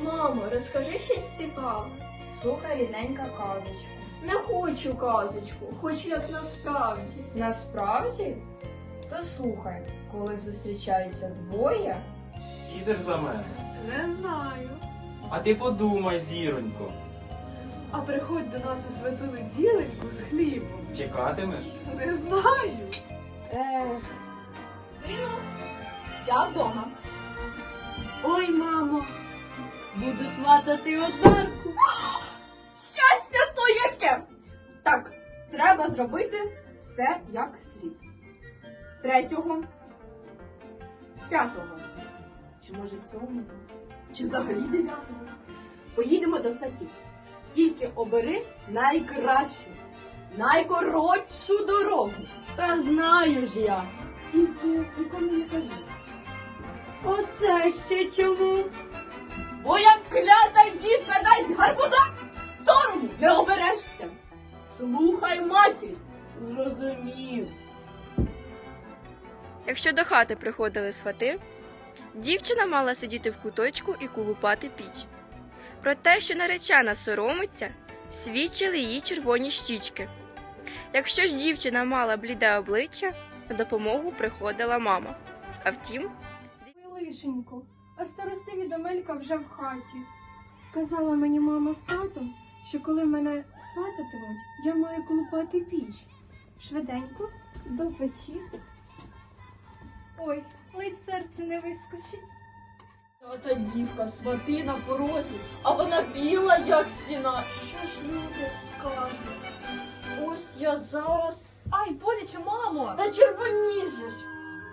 Мамо, розкажи щось цікаве. Слухай рідненька казочку. Не хочу казочку, хочу як насправді. Насправді? То слухай, коли зустрічаються двоє, Ідеш за мене. Не знаю. А ти подумай, зіронько. А приходь до нас у святу неділеньку з хлібом. Чекатимеш? Не знаю. е, Сину, я вдома. Ой, мамо, буду сватати одарку. Щастя то яке! Так, треба зробити все як слід. Третього, п'ятого, чи може сьомого, чи взагалі дев'ятого. Поїдемо до садів. Тільки обери найкращу, найкоротшу дорогу. Та знаю ж я. Тільки нікому не кажи. Оце ще чому? Бо як клята дівка дасть гарбуза, сорому не оберешся. Слухай матір. Зрозумів. Якщо до хати приходили свати, дівчина мала сидіти в куточку і кулупати піч. Про те, що наречена соромиться, свідчили її червоні щічки. Якщо ж дівчина мала бліде обличчя, на допомогу приходила мама. А втім, Лишенько, а старостиві Домелька вже в хаті. Казала мені мама з татом, що коли мене свататимуть, я маю колупати піч. Швиденько до печі. Ой, ледь серце не вискочить. Та дівка свати на порозі, а вона біла, як стіна. Що ж люди скажуть? Ось я зараз. Ай, боляче, мамо! Та червоніжеш.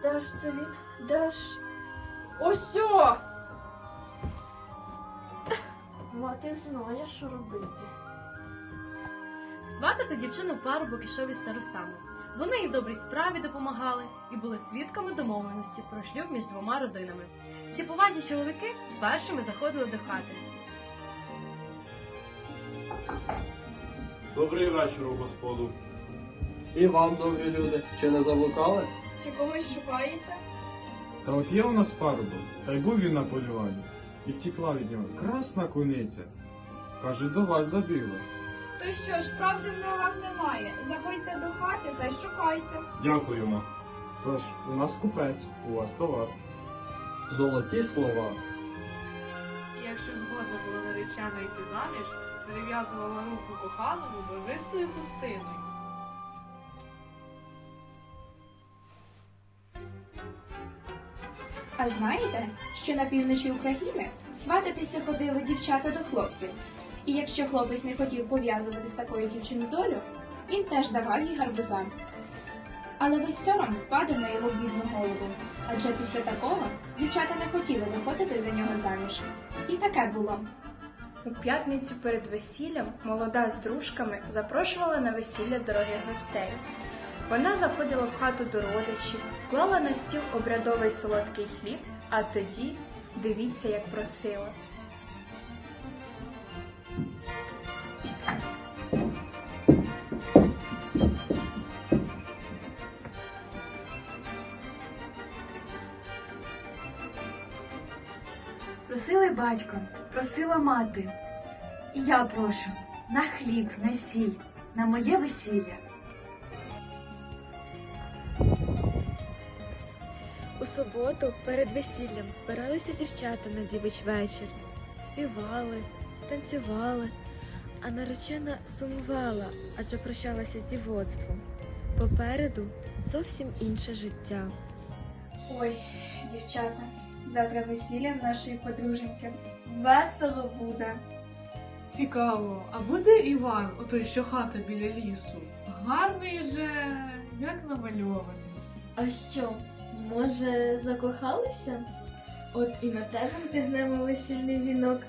Де ж це він? Де ж? Ось! Мати знає, що робити. Сватати дівчину парубок ішов із старостами. Вони і в добрій справі допомагали і були свідками домовленості про шлюб між двома родинами. Ці поважні чоловіки першими заходили до хати. Добрий вечір, господу. І вам, добрі люди, чи не заблукали? Чи когось шукаєте? Та от є у нас парубок, та й був він на полюванні, і втікла від нього красна куниця. Каже, до вас забігла. То що ж, правди в ногах немає. Заходьте до хати та й шукайте. Дякуємо. Тож, у нас купець, у вас товар. Золоті слова. Якщо згодна була наречена йти заміж, перев'язувала руку коханому барвистою хустиною. А знаєте, що на півночі України свататися ходили дівчата до хлопців, і якщо хлопець не хотів пов'язувати з такою дівчиною долю, він теж давав їй гарбуза. Але весь сором падав на його бідну голову, адже після такого дівчата не хотіли виходити за нього заміж. І таке було. У п'ятницю перед весіллям молода з дружками запрошувала на весілля дорогих гостей. Вона заходила в хату до родичів, клала на стіл обрядовий солодкий хліб, а тоді дивіться, як просила. Просили батько, просила мати. І я прошу на хліб, на сіль, на моє весілля. У суботу перед весіллям збиралися дівчата на дівич вечір, співали, танцювали, а наречена сумувала, адже прощалася з дівоцтвом. Попереду зовсім інше життя. Ой, дівчата, завтра весілля нашої подруженьки. Весело буде. Цікаво, а буде Іван, отой, що хата біля лісу? Гарний же, як намальований. А що, може, закохалися? От і на тебе вдягнемо весільний вінок.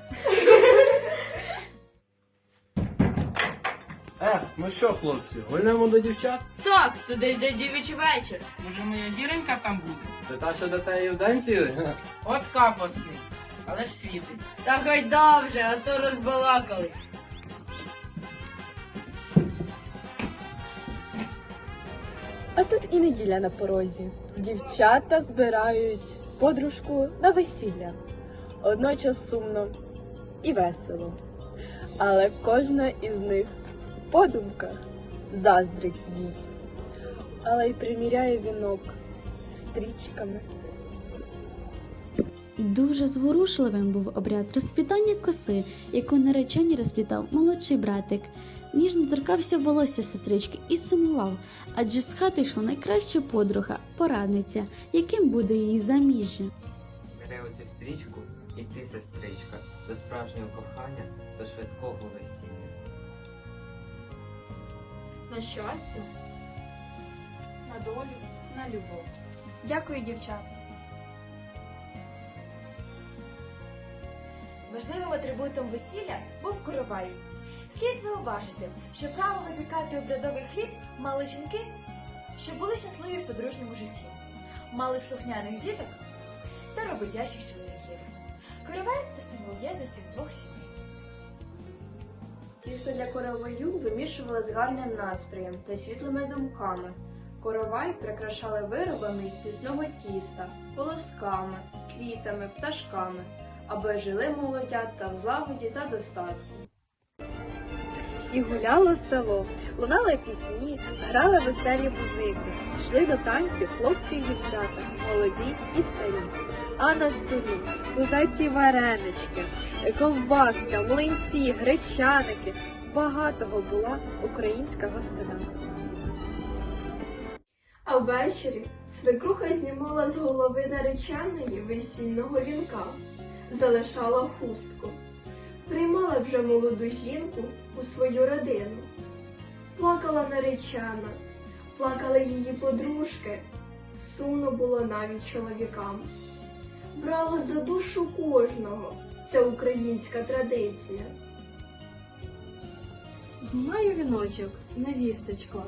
Ех, ну що, хлопці, гульнемо до дівчат? Так, туди йде дівичий вечір. може моя зіронька там буде? Це та, що до тебе в день цілий? От капосний, але ж світить. Та гайда вже, а то розбалакались. Тут і неділя на порозі. Дівчата збирають подружку на весілля. Одночас сумно, і весело. Але кожна із них в подумках заздрить їй, але й приміряє вінок стрічками. Дуже зворушливим був обряд розплітання коси, яку наречені розплітав молодший братик. Ніжно торкався волосся сестрички і сумував, адже з хати йшла найкраща подруга, порадниця, яким буде її заміжжя. Бери оцю стрічку і ти, сестричка, до справжнього кохання, до швидкого весілля. На щастя, на долю, на любов. Дякую, дівчата. Важливим атрибутом весілля був коровай. Слід зауважити, що право випікати обрядовий хліб мали жінки, що були щасливі в подружньому житті, мали слухняних діток та роботящих чоловіків. Коровай це символ єдності двох сімей. Тісто для короваю вимішували з гарним настроєм та світлими думками. Коровай прикрашали виробами із пісного тіста, колосками, квітами, пташками, аби жили молодята в злагоді та достатку. І гуляло село, лунали пісні, грали веселі музики, йшли до танців хлопці і дівчата, молоді і старі. А на столі козаці варенички, ковбаска, млинці, гречаники. Багатого була українська гостина. А ввечері свекруха знімала з голови нареченої весільного вінка, залишала хустку, приймала вже молоду жінку у свою родину. Плакала наречена, плакали її подружки, сумно було навіть чоловікам. Брала за душу кожного ця українська традиція. Знімаю віночок, невісточко,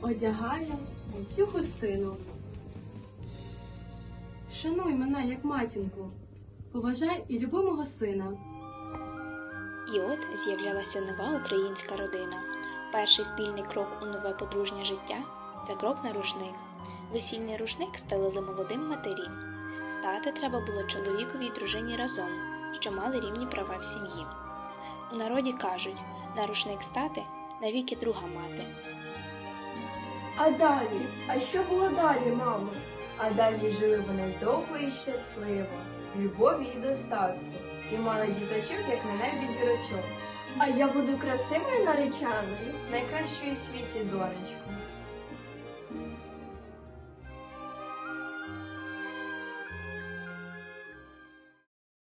одягаю у цю хустину. Шануй мене як матінку, поважай і люби сина. І от з'являлася нова українська родина. Перший спільний крок у нове подружнє життя це крок на рушник. Весільний рушник стелили молодим матері. Стати треба було чоловікові і дружині разом, що мали рівні права в сім'ї. У народі кажуть на рушник стати навіки друга мати. А далі, а що було далі, мамо? А далі жили вони довго і щасливо, любові і достатку, і мали діточок, як на небі зірочок. А я буду красивою нареченою, найкращою в світі донечкою.